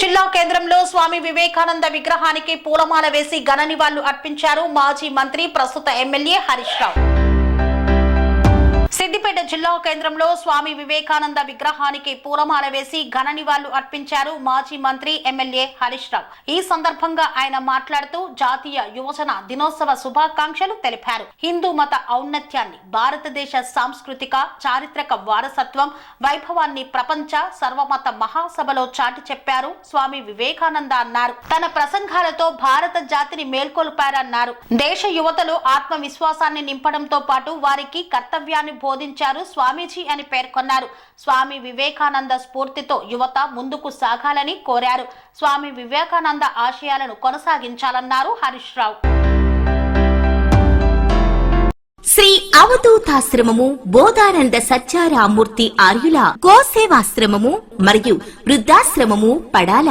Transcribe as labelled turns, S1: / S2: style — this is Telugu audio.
S1: జిల్లా కేంద్రంలో స్వామి వివేకానంద విగ్రహానికి పూలమాల వేసి ఘన నివాళులు అర్పించారు మాజీ మంత్రి ప్రస్తుత ఎమ్మెల్యే హరీష్ రావు. సిద్దిపేట జిల్లా కేంద్రంలో స్వామి వివేకానంద విగ్రహానికి పూలమాల వేసి ఘన నివాళులు అర్పించారు మాజీ మంత్రి ఎమ్మెల్యే హరీష్ రావు. ఈ సందర్భంగా ఆయన మాట్లాడుతూ జాతీయ యువజన దినోత్సవ శుభాకాంక్షలు తెలిపారు. హిందూ మత ఔన్నత్యాన్ని భారతదేశ సాంస్కృతిక చారిత్రక వారసత్వం వైభవాన్ని ప్రపంచ సర్వమత మహాసభలో చాటి చెప్పారు స్వామి వివేకానంద అన్నారు. తన ప్రసంగాలతో భారత జాతిని మేల్కొల్పారన్నారు. దేశ యువతలో ఆత్మవిశ్వాసాన్ని నింపడంతో పాటు వారికి కర్తవ్యాన్ని బోధించారు స్వామీజీ అని పేర్కొన్నారు. స్వామి వివేకానంద స్ఫూర్తితో యువత ముందుకు సాగాలని కోరారు. స్వామి వివేకానంద ఆశయాలను కొనసాగించాలన్నారు హరీష్ రావు.
S2: శ్రీ అవధూతాశ్రమము బోధానంద సత్యారామూర్తి ఆర్యుల గోసేవాశ్రమము మరియు వృద్ధాశ్రమము పడాల